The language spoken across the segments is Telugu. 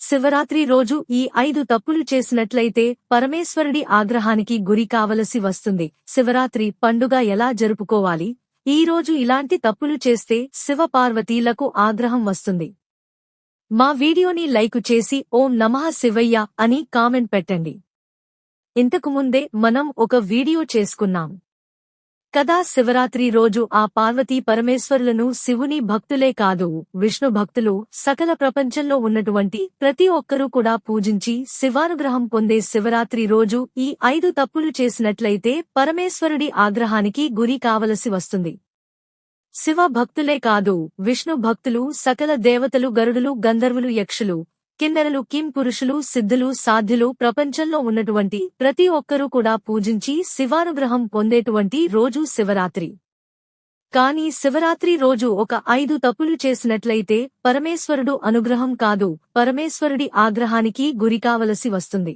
శివరాత్రి రోజు ఈ ఐదు తప్పులు చేసినట్లయితే పరమేశ్వరుడి ఆగ్రహానికి గురి కావలసి వస్తుంది. శివరాత్రి పండుగ ఎలా జరుపుకోవాలి? ఈ రోజు ఇలాంటి తప్పులు చేస్తే శివ పార్వతీలకు ఆగ్రహం వస్తుంది. మా వీడియోని లైకు చేసి ఓం నమః శివయ్య అని కామెంట్ పెట్టండి. ఇంతకుముందే మనం ఒక వీడియో చేసుకున్నాం. కదా శివరాత్రి రోజు ఆ పార్వతీ పరమేశ్వరులను శివుని భక్తులే కాదు విష్ణు భక్తులు సకల ప్రపంచంలో ఉన్నటువంటి ప్రతి ఒక్కరూ కూడా పూజించి శివానుగ్రహం పొందే శివరాత్రి రోజు ఈ ఐదు తప్పులు చేసినట్లయితే పరమేశ్వరుడి ఆగ్రహానికి గురి కావలసి వస్తుంది. శివ భక్తులే కాదు విష్ణు భక్తులు సకల దేవతలు గరుడులు గంధర్వులు యక్షులు కిన్నెరలు కిం పురుషులు సిద్ధులు సాధ్యులు ప్రపంచంలో ఉన్నటువంటి ప్రతి ఒక్కరూ కూడా పూజించి శివానుగ్రహం పొందేటువంటి రోజు శివరాత్రి. కాని శివరాత్రి రోజు ఒక ఐదు తప్పులు చేసినట్లయితే పరమేశ్వరుడు అనుగ్రహం కాదు పరమేశ్వరుడి ఆగ్రహానికి గురికావలసి వస్తుంది.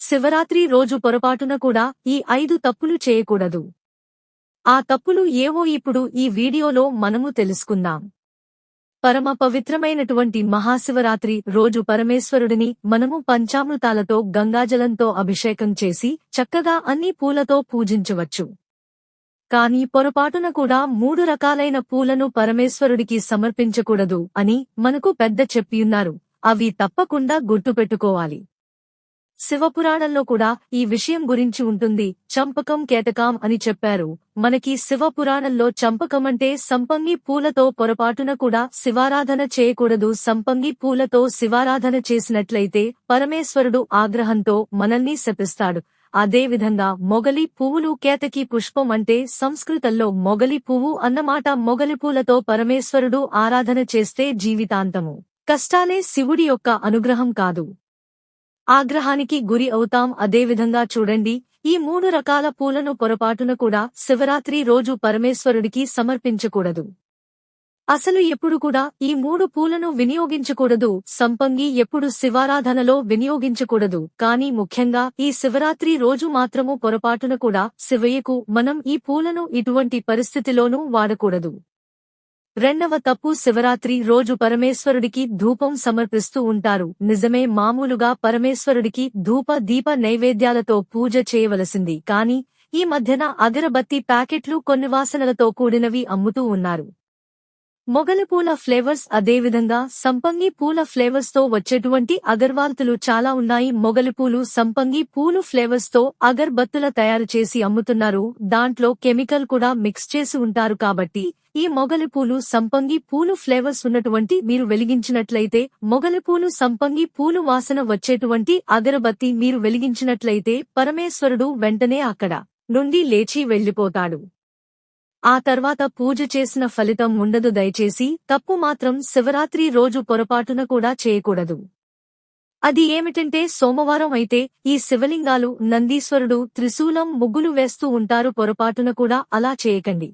శివరాత్రి రోజు పొరపాటున కూడా ఈ ఐదు తప్పులు చేయకూడదు. ఆ తప్పులు ఏవో ఇప్పుడు ఈ వీడియోలో మనము తెలుసుకుందాం. పరమ పవిత్రమైనటువంటి మహాశివరాత్రి రోజు పరమేశ్వరుడిని మనము పంచామృతాలతో గంగాజలంతో అభిషేకం చేసి చక్కగా అన్ని పూలతో పూజించవచ్చు. కాని పొరపాటున కూడా మూడు రకాలైన పూలను పరమేశ్వరుడికి సమర్పించకూడదు అని మనకు పెద్ద చెప్పియున్నారు. అవి తప్పకుండా గుర్తుపెట్టుకోవాలి. శివపురాణంలో కూడా ఈ విషయం గురించి ఉంటుంది. చంపకం కేతకాం అని చెప్పారు. మనకి శివపురాణంలో చంపకమంటే సంపంగి పూలతో పొరపాటున కూడా శివారాధన చేయకూడదు. సంపంగి పూలతో శివారాధన చేసినట్లయితే పరమేశ్వరుడు ఆగ్రహంతో మనల్ని శపిస్తాడు. అదేవిధంగా మొగలి పువ్వులు కేతకి పుష్పం అంటే సంస్కృతంలో మొగలి పువ్వు అన్నమాట. మొగలి పూలతో పరమేశ్వరుడు ఆరాధన చేస్తే జీవితాంతము. కష్టాలే శివుడి యొక్క అనుగ్రహం కాదు. ఆగ్రహానికి గురి అవుతాం. అదేవిధంగా చూడండి ఈ మూడు రకాల పూలను పొరపాటున కూడా శివరాత్రి రోజు పరమేశ్వరుడికి సమర్పించకూడదు. అసలు ఎప్పుడు కూడా ఈ మూడు పూలను వినియోగించకూడదు. సంపంగి ఎప్పుడు శివారాధనలో వినియోగించకూడదు. కాని ముఖ్యంగా ఈ శివరాత్రి రోజు మాత్రము పొరపాటున కూడా శివయ్యకు మనం ఈ పూలను ఇటువంటి పరిస్థితిలోనూ వాడకూడదు. రెండవ తప్పు శివరాత్రి రోజు పరమేశ్వరుడికి ధూపం సమర్పిస్తూ ఉంటారు. నిజమే మామూలుగా పరమేశ్వరుడికి ధూప దీప నైవేద్యాలతో పూజ చేయవలసింది. కాని ఈ మధ్యన అగరబత్తి ప్యాకెట్లు కొన్ని వాసనలతో కూడినవి అమ్ముతూ ఉన్నారు. మొగలి పూల ఫ్లేవర్స్ అదేవిధంగా సంపంగి పూల ఫ్లేవర్స్తో వచ్చేటువంటి అగర్వాల్తులు చాలా ఉన్నాయి. మొగలి పూలు సంపంగి పూలు ఫ్లేవర్స్తో అగర్బత్తుల తయారు చేసి అమ్ముతున్నారు. దాంట్లో కెమికల్ కూడా మిక్స్ చేసి ఉంటారు కాబట్టి ఈ మొగలి పూలు సంపంగి పూలు ఫ్లేవర్స్ ఉన్నటువంటి మీరు వెలిగించినట్లయితే మొగలి పూలు సంపంగి పూలు వాసన వచ్చేటువంటి అగరబత్తి మీరు వెలిగించినట్లయితే పరమేశ్వరుడు వెంటనే అక్కడ నుండి లేచి వెళ్ళిపోతాడు ఆ తర్వాత పూజ చేసిన ఫలితం ఉండదు దయచేసి తప్పు మాత్రం శివరాత్రి రోజు పొరపాటున కూడా చేయకూడదు. అది ఏమిటంటే సోమవారం అయితే ఈ శివలింగాలు నందీశ్వరుడు త్రిశూలం ముగ్గులు వేస్తూ ఉంటారు పొరపాటున కూడా అలా చేయకండి.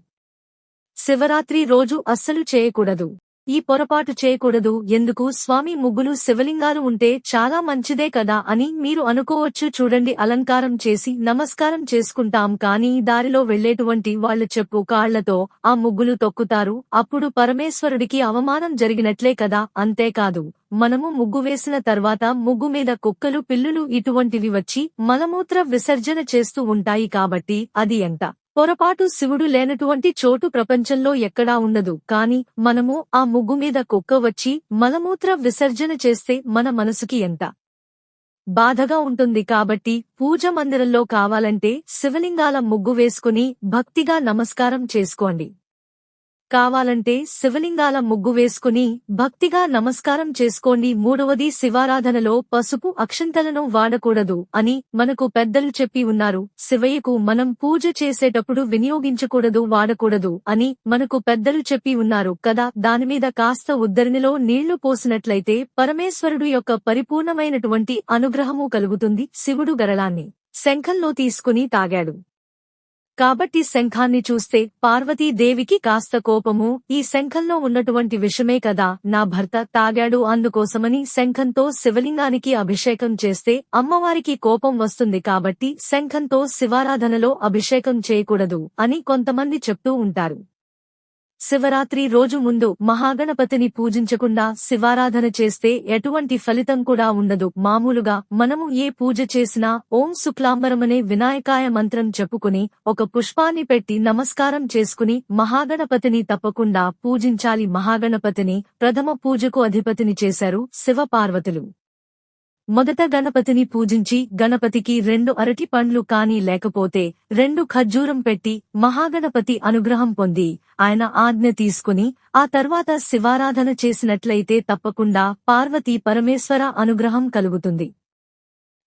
శివరాత్రి రోజు అస్సలు చేయకూడదు. ఈ పొరపాటు చేయకూడదు. ఎందుకు? స్వామి ముగ్గులు శివలింగాలు ఉంటే చాలా మంచిదే కదా అని మీరు అనుకోవచ్చు. చూడండి అలంకారం చేసి నమస్కారం చేసుకుంటాం. కానీ దారిలో వెళ్ళేటువంటి వాళ్ళ చెప్పు కాళ్ళతో ఆ ముగ్గులు తొక్కుతారు. అప్పుడు పరమేశ్వరుడికి అవమానం జరిగినట్లే కదా? అంతేకాదు మనము ముగ్గు వేసిన తర్వాత ముగ్గు మీద కుక్కలు పిల్లులు ఇటువంటివి వచ్చి మలమూత్ర విసర్జన చేస్తూ ఉంటాయి కాబట్టి అది ఎంత పొరపాటు శివుడు లేనటువంటి చోటు ప్రపంచంలో ఎక్కడా ఉండదు. కాని మనము ఆ ముగ్గు మీద కుక్క వచ్చి మలమూత్ర విసర్జన చేస్తే మన మనసుకి ఎంత బాధగా ఉంటుంది. కాబట్టి పూజ మందిరంలో కావాలంటే శివలింగాల ముగ్గు వేసుకుని భక్తిగా నమస్కారం చేసుకోండి. కావాలంటే శివలింగాల ముగ్గు వేసుకుని భక్తిగా నమస్కారం చేసుకోండి. మూడవది శివారాధనలో పసుపు అక్షంతలను వాడకూడదు అని మనకు పెద్దలు చెప్పి ఉన్నారు. శివయ్యకు మనం పూజ చేసేటప్పుడు వినియోగించకూడదు వాడకూడదు అని మనకు పెద్దలు చెప్పి ఉన్నారు కదా. దానిమీద కాస్త ఉద్దరినిలో నీళ్ళు పోసినట్లయితే పరమేశ్వరుడు యొక్క పరిపూర్ణమైనటువంటి అనుగ్రహము కలుగుతుంది. శివుడు గరళాన్ని శంఖంలో తీసుకుని తాగాడు. కాబట్టి శంఖాన్ని చూస్తే పార్వతీదేవికి కాస్త కోపము ఈ శంఖంలో ఉన్నటువంటి విషమే కదా నా భర్త తాగాడు అందుకోసమని శంఖంతో శివలింగానికి అభిషేకం చేస్తే అమ్మవారికి కోపం వస్తుంది కాబట్టి శంఖంతో శివారాధనలో అభిషేకం చేయకూడదు అని కొంతమంది చెప్తూ ఉంటారు. శివరాత్రి రోజు ముందు మహాగణపతిని పూజించకుండా శివారాధన చేస్తే ఎటువంటి ఫలితం కూడా ఉండదు. మామూలుగా మనము ఏ పూజ చేసినా ఓం శుక్లాంబరమనే వినాయకాయ మంత్రం చెప్పుకుని ఒక పుష్పాన్ని పెట్టి నమస్కారం చేసుకుని మహాగణపతిని తప్పకుండా పూజించాలి. మహాగణపతిని ప్రథమ పూజకు అధిపతిని చేశారు శివపార్వతులు. మొదట గణపతిని పూజించి గణపతికి రెండు అరటి పండ్లు కాని లేకపోతే రెండు ఖర్జూరం పెట్టి మహాగణపతి అనుగ్రహం పొంది ఆయన ఆజ్ఞ తీసుకుని ఆ తర్వాత శివారాధన చేసినట్లయితే తప్పకుండా పార్వతీ పరమేశ్వర అనుగ్రహం కలుగుతుంది.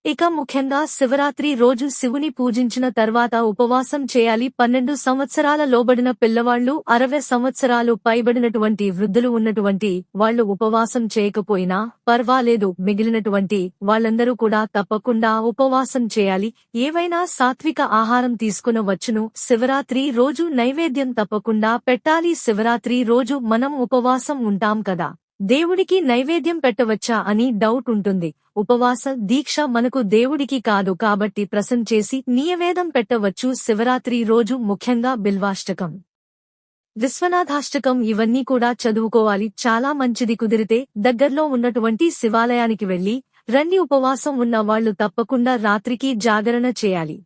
ఇక ముఖ్యంగా శివరాత్రి రోజు శివుని పూజించిన తర్వాత ఉపవాసం చేయాలి. పన్నెండు సంవత్సరాల లోబడిన పిల్లవాళ్ళు అరవై సంవత్సరాలు పైబడినటువంటి వృద్ధులు ఉన్నటువంటి వాళ్ళు ఉపవాసం చేయకపోయినా పర్వాలేదు. మిగిలినటువంటి వాళ్ళందరూ కూడా తప్పకుండా ఉపవాసం చేయాలి. ఏవైనా సాత్విక ఆహారం తీసుకునవచ్చును. శివరాత్రి రోజు నైవేద్యం తప్పకుండా పెట్టాలి. శివరాత్రి రోజు మనం ఉపవాసం ఉంటాం కదా. దేవుడికి నైవేద్యం పెట్టవచ్చా అని డౌట్ ఉంటుంది. ఉపవాస దీక్ష మనకు దేవుడికి కాదు కాబట్టి ప్రసం చేసి నియవేదం పెట్టవచ్చు శివరాత్రి రోజు ముఖ్యంగా బిల్వాష్టకం. విశ్వనాథాష్టకం ఇవన్నీ కూడా చదువుకోవాలి. చాలా మంచిది కుదిరితే దగ్గర్లో ఉన్నటువంటి శివాలయానికి వెళ్ళి రండి ఉపవాసం ఉన్న వాళ్ళు తప్పకుండా రాత్రికి జాగరణ చేయాలి.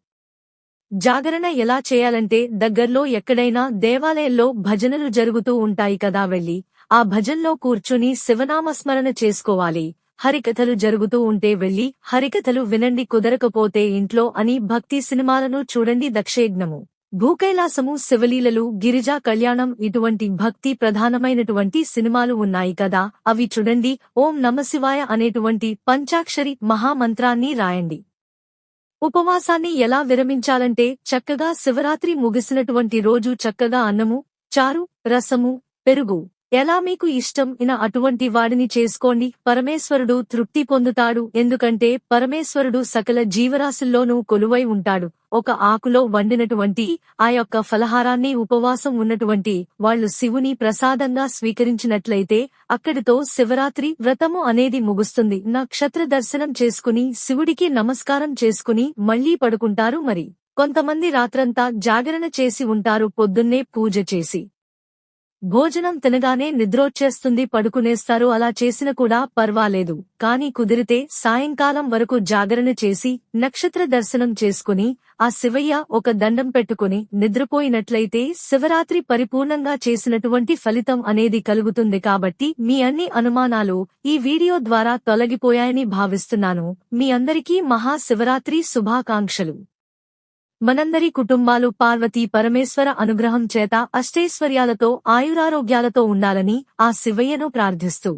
జాగరణ ఎలా చేయాలంటే దగ్గర్లో ఎక్కడైనా దేవాలయంలో భజనలు జరుగుతూ ఉంటాయి కదా వెళ్ళి ఆ భజన్లో కూర్చుని శివనామస్మరణ చేసుకోవాలి. హరికథలు జరుగుతూ ఉంటే వెళ్ళి హరికథలు వినండి కుదరకపోతే ఇంట్లో అని భక్తి సినిమాలను చూడండి దక్షయజ్ఞము. భూకైలాసము శివలీలలు గిరిజా కళ్యాణం ఇటువంటి భక్తి ప్రధానమైనటువంటి సినిమాలు ఉన్నాయి కదా అవి చూడండి. ఓం నమశివాయ అనేటువంటి పంచాక్షరి మహామంత్రాన్ని రాయండి. ఉపవాసాన్ని ఎలా విరమించాలంటే చక్కగా శివరాత్రి ముగిసినటువంటి రోజు చక్కగా అన్నము చారు రసము పెరుగు ఎలా మీకు ఇష్టం ఇన అటువంటి వాడిని చేసుకోండి. పరమేశ్వరుడు తృప్తి పొందుతాడు. ఎందుకంటే పరమేశ్వరుడు సకల జీవరాశుల్లోనూ కొలువై ఉంటాడు. ఒక ఆకులో వండినటువంటి ఆ యొక్క ఫలహారాన్ని ఉపవాసం ఉన్నటువంటి వాళ్ళు శివుని ప్రసాదంగా స్వీకరించినట్లయితే అక్కడితో శివరాత్రి వ్రతము అనేది ముగుస్తుంది. నక్షత్ర దర్శనం చేసుకుని శివుడికి నమస్కారం చేసుకుని మళ్ళీ పడుకుంటారు మరి. కొంతమంది రాత్రంతా జాగరణ చేసి ఉంటారు. పొద్దున్నే పూజ చేసి. భోజనం తినగానే నిద్రోచ్చేస్తుంది పడుకునేస్తారు అలా చేసిన కూడా పర్వాలేదు. కాని కుదిరితే సాయంకాలం వరకు జాగరణ చేసి నక్షత్ర దర్శనం చేసుకుని ఆ శివయ్య ఒక దండం పెట్టుకుని నిద్రపోయినట్లయితే శివరాత్రి పరిపూర్ణంగా చేసినటువంటి ఫలితం అనేది కలుగుతుంది కాబట్టి మీ అన్ని అనుమానాలు ఈ వీడియో ద్వారా తొలగిపోయాయని భావిస్తున్నాను. మీ అందరికీ మహాశివరాత్రి శుభాకాంక్షలు. మనందరి కుటుంబాలు పార్వతీ పరమేశ్వర అనుగ్రహం చేత అష్టైశ్వర్యాలతో ఆయురారోగ్యాలతో ఉండాలని ఆ శివయ్యను ప్రార్థిస్తూ.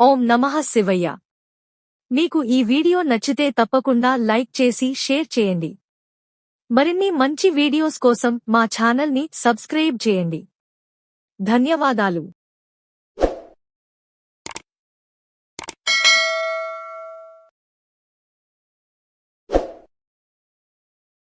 ఓం నమః శివయ్య. మీకు ఈ వీడియో నచ్చితే తప్పకుండా లైక్ చేసి షేర్ చేయండి. మరిన్ని మంచి వీడియోస్ కోసం మా ఛానల్ని సబ్స్క్రైబ్ చేయండి. ధన్యవాదాలు.